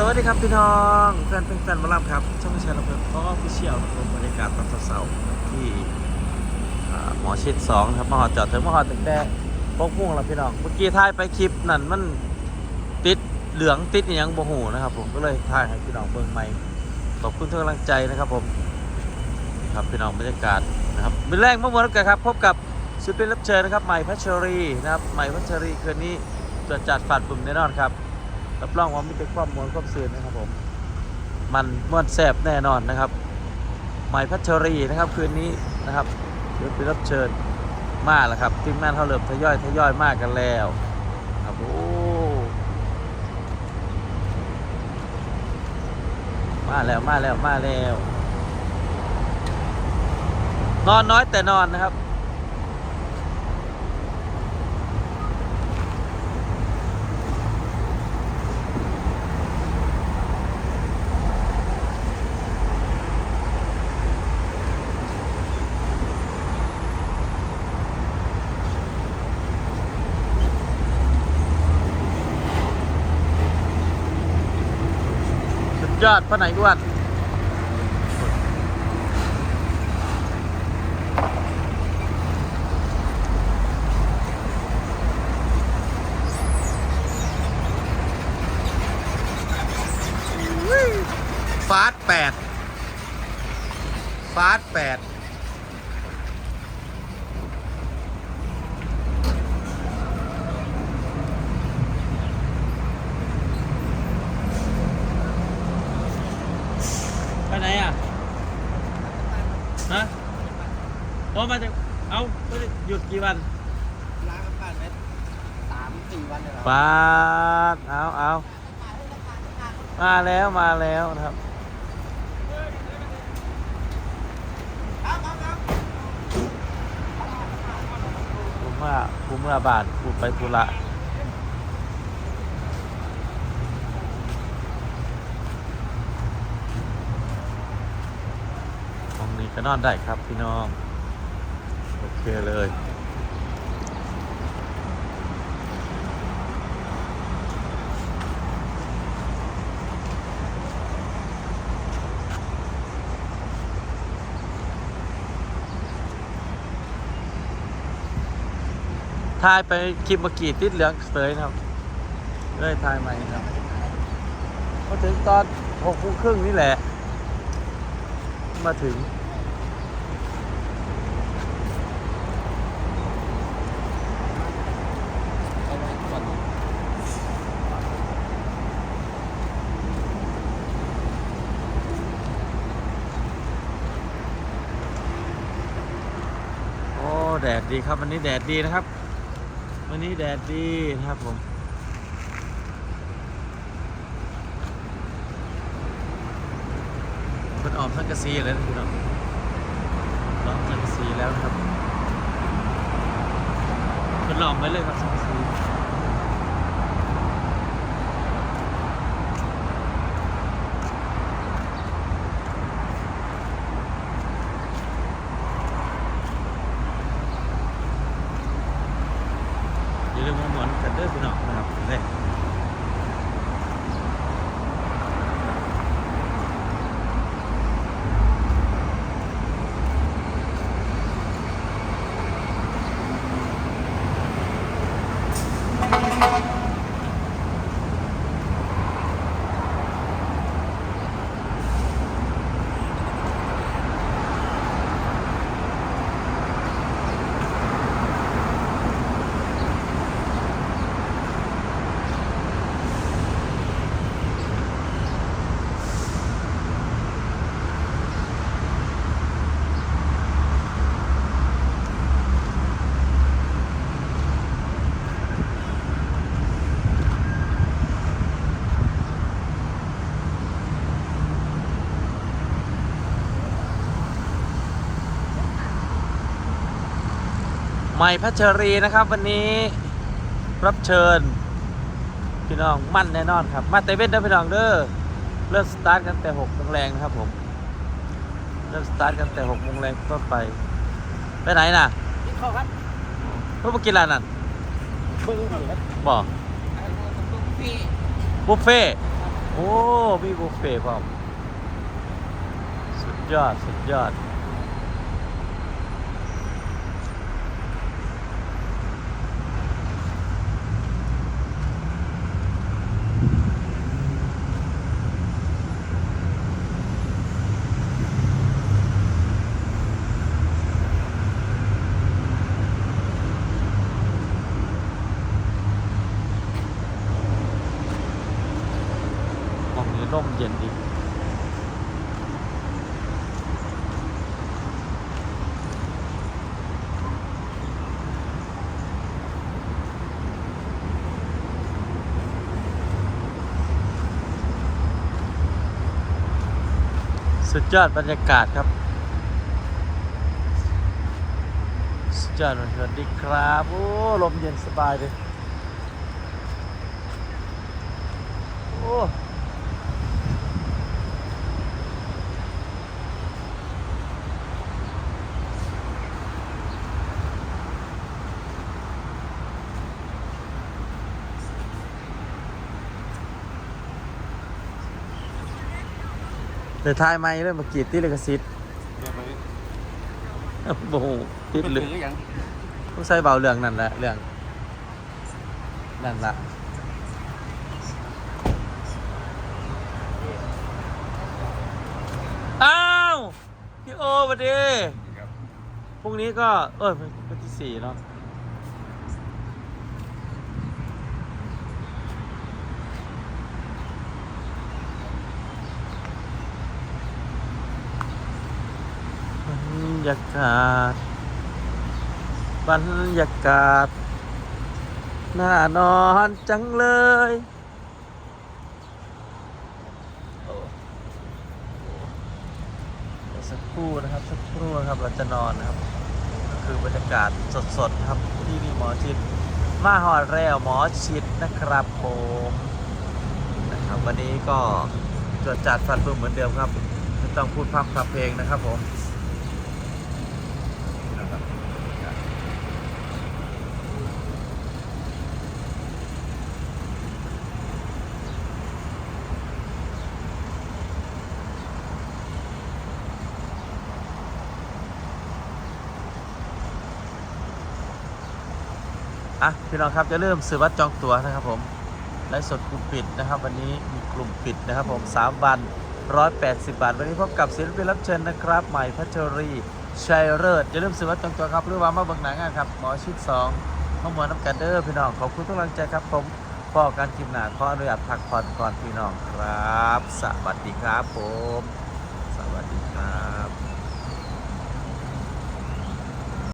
สวัสดีครับพี่น้องแฟนเป็นแฟนบอลลัมครับช่องแชร์ระเบิดก็พิเชียลครับบรรยากาศตอนเสาร์ที่หมอชิดสองครับมหอจอดถึงมหอดตั้งแต่พกพุ่งแล้วพี่น้องเมื่อกี้ถ่ายไปคลิปนั่นมันติดเหลืองติดอหยังโมโหนะครับ ผมก็เลยถ่ายให้พี่น้องเบิ่งใหม่ขอบคุณทุกกำลังใจนะครับผมครับพี่น้องบรรยากาศนะครับเป็นแรกเมื่อวันกันครับพบกับศิลปินรับเชิญนะครับใหม่พัชรีนะครับใหม่พัชรีคืนนี้จะจัดฝาดปุ่มแน่นอนครับ รับรองว่ามีแต่ความมวลความซื่นนะครับผม มันม่วนแสบแน่นอนนะครับหมายพัชรีนะครับคืนนี้นะครับเดี๋ยวไปรับเชิญมาแล้วครับทีมงานเขาเริ่มทยอยทยอยมากกันแล้วครับโอ้มาแล้วมาแล้วมาแล้ว นอนน้อยแต่นอนนะครับ ยอดพระไหนอ้วนฟาสแปดฟาสแปดไปไหนอะ ฮะโอ้มาจากเอาไม่ได้หยุดกี่วันล้างกันผ่านไปสามสี่วันเลยเหรอฟาดเอาเอามาแล้วมาแล้วนะครับผมว่าผมเมื่อบาทผมไปธุระห้องนี้ก็นอนได้ครับพี่น้อง โอเคเลยถ่ายไปคลิปเมื่อกี้ติดเหลืองเสยนะครับ เลยถ่ายใหม่ครับมาถึงตอนหกโมงครึ่งนี่แหละ มาถึง เอาไว้ก่อน โอ้ แดดดีครับ วันนี้แดดดีนะครับ วันนี้แดดดีนะครับผมมันออกสังกะสีแล้วนะคุณน้องล้อมสังกะสีแล้วนะครับมันหลอมไปเลยครับสังกะสีอย่าลืมมาหมวนกันเด้อพี่น้องนะครับเลย ใหม่พัชรีนะครับ วันนี้รับเชิญ พี่น้องมั่นแน่นอนครับ มาเตเว่นเด้อพี่น้องเด้อเริ่มสตาร์ทกันแต่หกโมงแรงนะครับผม เริ่มสตาร์ทกันแต่หกโมงแรงต้นไป ไปไหนน่ะกินข้าวครับเพื่อมากินอะไรนั่นเบิ้งก่อนครับบอกพี่บุฟเฟ่ต์คโอ้มีบุฟเฟ่ต์พร้อมสุดยอด สุดยอด สุดยอดบรรยากาศครับ สุดยอดสวัสดีครับ โอ้ลมเย็นสบายเลยโอ้ แต่ทายไม่เริ่มมากรีดที่เลกสิทธิ์เดี๋ยวไปโอ้โหติดเหลืองถือยังต้องใส่เบาเรื่องนั่นแหละเรื่องนั่นละอ้าวพี่โอสวัสดีครับพรุ่งนี้ก็ เออวันที่สี่เนาะ ยากาศ บรรยากาศ น่านอนจังเลยโอ้เดี๋ยวสักครู่นะครับ สักครู่นะครับ เราจะนอนนะครับ คือบรรยากาศสดๆครับที่นี่หมอชิด มาหอดแล้วหมอชิดนะครับผมนะครับวันนี้ก็จดจัดฟันบึ้มเหมือนเดิมครับ ไม่ต้องพูดพร่ำทำเพลงนะครับผม อะพี่น้องครับจะเริ่มซื้อบัตรจองตั๋วนะครับผมไลฟ์สดกลุ่มปิดนะครับ วันนี้มีกลุ่มปิดนะครับผม3วัน 180 บาท วันนี้พบกับศิลปินรับเชิญนะครับ ใหม่พัชรีชัยเลิศจะเริ่มซื้อบัตรจองตั๋วครับหรือว่ามาเบิ่งหนังกันครับหมอชิด2ข้อมูลน้ำกันเด้อพี่น้องขอบคุณทุกกำลังใจครับผมพอการทีมหนาขออนุญาตพักผ่อนก่อนพี่น้องครับ สวัสดีครับผม สวัสดีครับ